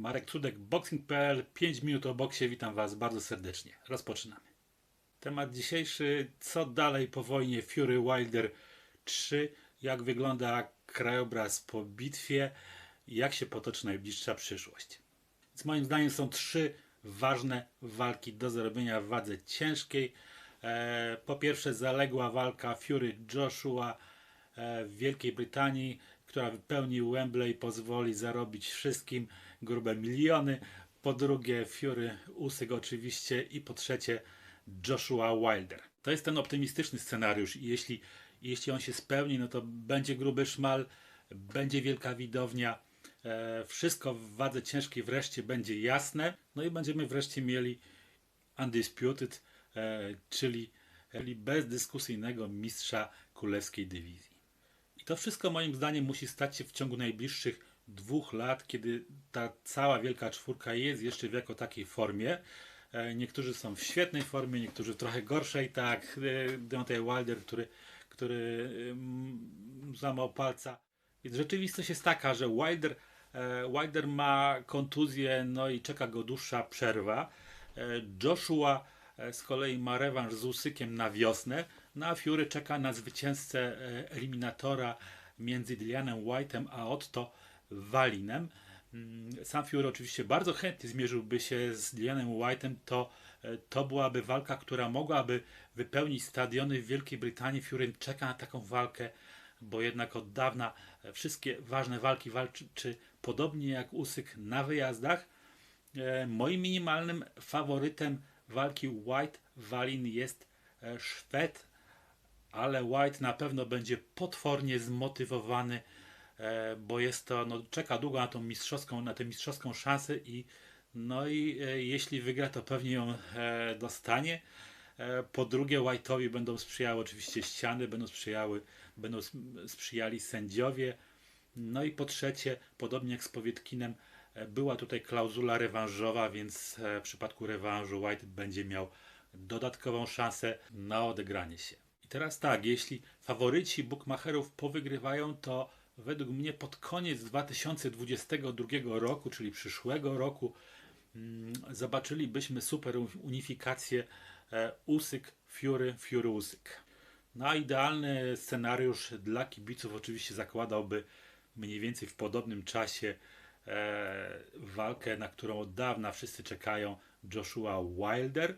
Marek Cudek, boxing.pl, 5 minut o boksie, witam Was bardzo serdecznie. Rozpoczynamy. Temat dzisiejszy, co dalej po wojnie Fury Wilder 3, jak wygląda krajobraz po bitwie, jak się potoczy najbliższa przyszłość. Więc moim zdaniem są trzy ważne walki do zrobienia w wadze ciężkiej. E, po pierwsze zaległa walka Fury Joshua e, w Wielkiej Brytanii, która wypełni Wembley pozwoli zarobić wszystkim grube miliony. Po drugie Fury Usyk oczywiście i po trzecie Joshua Wilder. To jest ten optymistyczny scenariusz i jeśli, jeśli on się spełni, no to będzie gruby szmal, będzie wielka widownia, e, wszystko w wadze ciężkiej wreszcie będzie jasne, no i będziemy wreszcie mieli undisputed, e, czyli, czyli bezdyskusyjnego mistrza królewskiej dywizji. To wszystko moim zdaniem musi stać się w ciągu najbliższych dwóch lat, kiedy ta cała wielka czwórka jest jeszcze w jako takiej formie. E, Niektórzy są w świetnej formie, niektórzy w trochę gorszej, tak. e, Deontay Wilder, który, który ym, złamał palca. Więc rzeczywistość jest taka, że Wilder, e, Wilder ma kontuzję, no i czeka go dłuższa przerwa. Joshua z kolei ma rewanż z Usykiem na wiosnę, no a Fury czeka na zwycięzcę e, eliminatora między Dillianem White'em a Otto Walinem. Mm, Sam Fury oczywiście bardzo chętnie zmierzyłby się z Dillianem White'em, to, e, to byłaby walka, która mogłaby wypełnić stadiony w Wielkiej Brytanii. Fury czeka na taką walkę, bo jednak od dawna e, wszystkie ważne walki walczy czy podobnie jak Usyk na wyjazdach. Moim minimalnym faworytem walki White-Walin jest e, Szwed, ale White na pewno będzie potwornie zmotywowany, e, bo jest to, no, czeka długo na tą mistrzowską, na tę mistrzowską szansę i no i e, jeśli wygra, to pewnie ją e, dostanie. Po drugie, White'owi będą sprzyjały oczywiście ściany, będą sprzyjały, będą sprzyjali sędziowie. No i po trzecie, podobnie jak z Powietkinem, była tutaj klauzula rewanżowa, więc w przypadku rewanżu White będzie miał dodatkową szansę na odegranie się. Teraz tak, jeśli faworyci bookmacherów powygrywają, to według mnie pod koniec 2022 roku, czyli przyszłego roku, mm, zobaczylibyśmy super unifikację e, Usyk, Fury, Fury, Usyk. No a idealny scenariusz dla kibiców oczywiście zakładałby mniej więcej w podobnym czasie e, walkę, na którą od dawna wszyscy czekają, Joshua Wilder.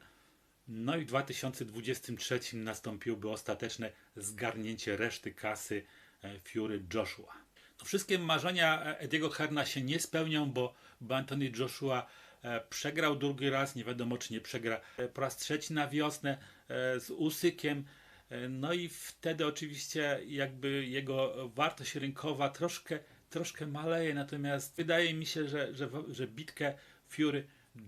No i w 2023 nastąpiłoby ostateczne zgarnięcie reszty kasy e, Fury Joshua. No, wszystkie marzenia e, Ediego Herna się nie spełnią, bo, Anthony Joshua e, przegrał drugi raz, nie wiadomo czy nie przegra po raz trzeci na wiosnę z Usykiem. No i wtedy oczywiście jakby jego wartość rynkowa troszkę, troszkę maleje, natomiast wydaje mi się, że, że, że bitkę Fury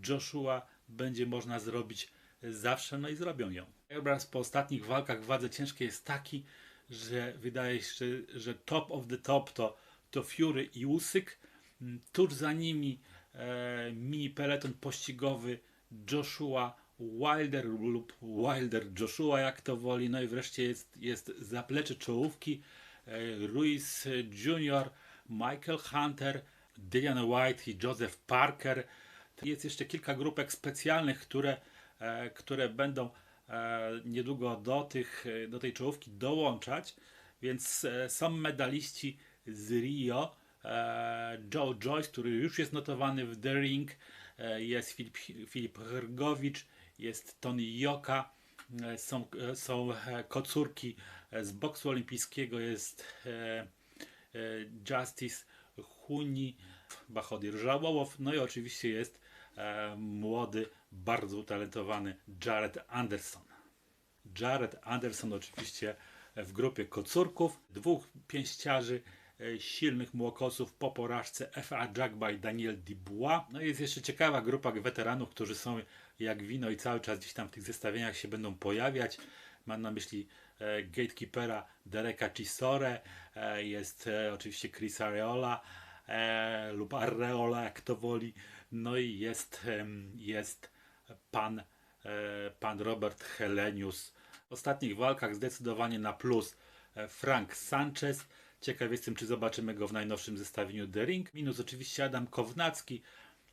Joshua będzie można zrobić zawsze, no i zrobią ją. Obraz po ostatnich walkach wadze ciężkiej jest taki, że wydaje się, że, top of the top to, to Fury i Usyk. Mm, Tuż za nimi e, mini peleton pościgowy Joshua Wilder lub Wilder Joshua, jak to woli. No i wreszcie jest, jest zaplecze czołówki e, Ruiz Jr., Michael Hunter, Dillian White i Joseph Parker. Jest jeszcze kilka grupek specjalnych, które, które będą e, niedługo do, tych, e, do tej czołówki dołączać, więc e, są medaliści z Rio, e, Joe Joyce, który już jest notowany w The Ring, e, jest Filip, Filip Hrgowicz, jest Tony Joka, e, są, e, są e, kocurki e, z boksu olimpijskiego, jest e, e, Justice Huni, Bachodir Żałołow, no i oczywiście jest e, młody, bardzo utalentowany Jared Anderson. Jared Anderson oczywiście w grupie kocurków, dwóch pięściarzy, e, silnych młokosów po porażce FA Jagba i Daniel Dubois. No jest jeszcze ciekawa grupa weteranów, którzy są jak wino i cały czas gdzieś tam w tych zestawieniach się będą pojawiać. Mam na myśli e, gatekeepera Dereka Chisore, jest oczywiście Chris Areola lub Areola, jak to woli. No i jest, jest pan, e, pan Robert Helenius. W ostatnich walkach zdecydowanie na plus e, Frank Sanchez. Ciekaw jestem, czy zobaczymy go w najnowszym zestawieniu The Ring. Minus oczywiście Adam Kownacki,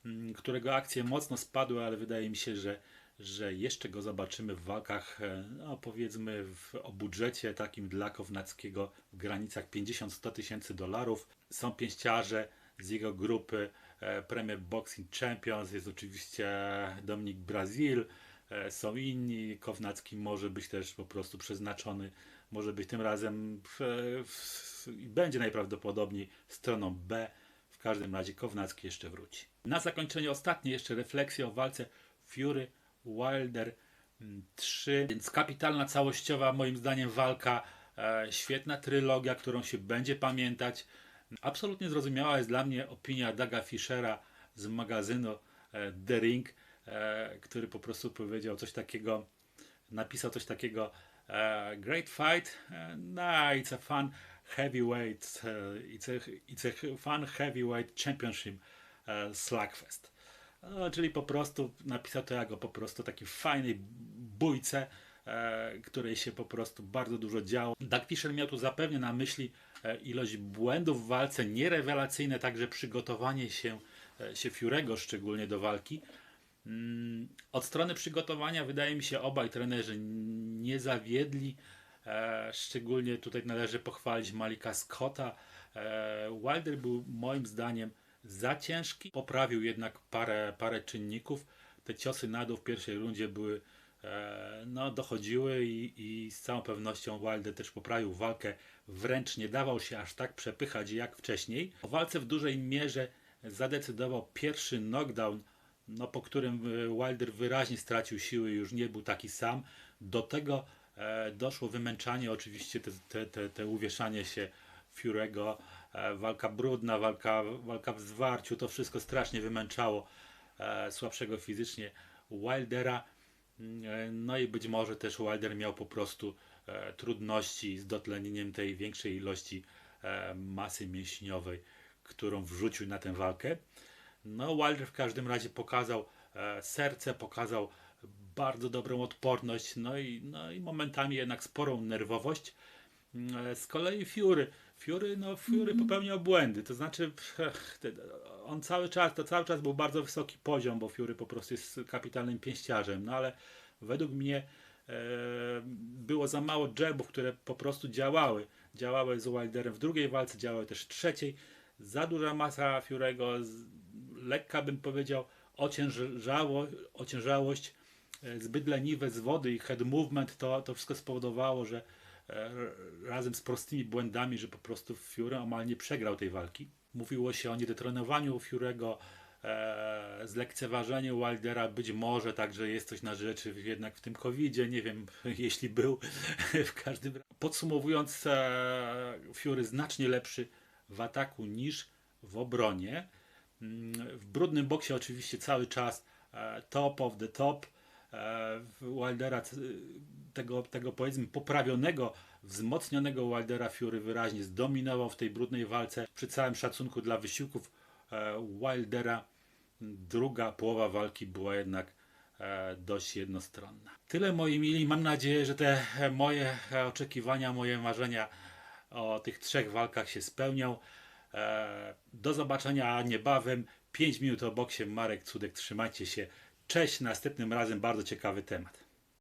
mm, którego akcje mocno spadły, ale wydaje mi się, że, że jeszcze go zobaczymy w walkach, e, no powiedzmy w, o budżecie takim dla Kownackiego w granicach 50-100 tysięcy dolarów. Są pięściarze z jego grupy Premier Boxing Champions, jest oczywiście Dominik Brazil, e, są inni, Kownacki może być też po prostu przeznaczony, może być tym razem i będzie najprawdopodobniej stroną B. W każdym razie Kownacki jeszcze wróci. Na zakończenie ostatnie jeszcze refleksje o walce Fury Wilder mm, 3. Więc kapitalna, całościowa moim zdaniem walka, e, świetna trylogia, którą się będzie pamiętać. Absolutnie zrozumiała jest dla mnie opinia Daga Fischera z magazynu e, The Ring, e, który po prostu powiedział coś takiego, napisał coś takiego e, Great fight, e, no it's a fun heavyweight, it's, a, it's a fun heavyweight championship slugfest. No, czyli po prostu napisał to jako po prostu takiej fajnej bójce, e, której się po prostu bardzo dużo działo. Doug Fisher miał tu zapewne na myśli e, ilość błędów w walce, nierewelacyjne także przygotowanie się, e, się Fiurego szczególnie do walki. Mm, Od strony przygotowania wydaje mi się obaj trenerzy nie zawiedli. Szczególnie tutaj należy pochwalić Malika Scotta. Wilder był moim zdaniem za ciężki. Poprawił jednak parę, parę czynników. Te ciosy na dół w pierwszej rundzie były no, dochodziły i, i z całą pewnością Wilder też poprawił walkę. Wręcz nie dawał się aż tak przepychać jak wcześniej. O walce w dużej mierze zadecydował pierwszy knockdown, no, po którym e, Wilder wyraźnie stracił siły, już nie był taki sam. Do tego e, doszło wymęczanie, oczywiście te, te, te, te uwieszanie się Furego, e, walka brudna, walka, walka w zwarciu, to wszystko strasznie wymęczało e, słabszego fizycznie Wildera. E, No i być może też Wilder miał po prostu e, trudności z dotlenieniem tej większej ilości e, masy mięśniowej, którą wrzucił na tę walkę. No, Wilder w każdym razie pokazał serce, pokazał bardzo dobrą odporność, no i, no i momentami jednak sporą nerwowość. Mm, e, Z kolei Fury. Fury, no Fury popełniał błędy, to znaczy on cały czas, to cały czas był bardzo wysoki poziom, bo Fury po prostu jest kapitalnym pięściarzem, no ale według mnie e, było za mało jabów, które po prostu działały. Działały z Wilderem w drugiej walce, działały też w trzeciej. Za duża masa Furego, z- lekka bym powiedział ociężało, ociężałość, e, zbyt leniwe zwody i head movement, to, to wszystko spowodowało, że razem z prostymi błędami, że po prostu Fury omal nie przegrał tej walki. Mówiło się o niedotrenowaniu Furego, e, zlekceważeniu Wildera, być może także jest coś na rzeczy jednak w tym covidzie, nie wiem, jeśli był, w każdym razie. Podsumowując, e, Fury znacznie lepszy w ataku niż w obronie. Mm, W brudnym boksie oczywiście cały czas e, top of the top. Wildera, tego, tego powiedzmy poprawionego, wzmocnionego Wildera Fury wyraźnie zdominował w tej brudnej walce. Przy całym szacunku dla wysiłków e, Wildera druga połowa walki była jednak e, dość jednostronna. Tyle moi mili. Mam nadzieję, że te e, moje oczekiwania, moje marzenia o tych trzech walkach się spełnią. Do zobaczenia niebawem. 5 minut o boksie. Marek Cudek, trzymajcie się. Cześć, następnym razem bardzo ciekawy temat.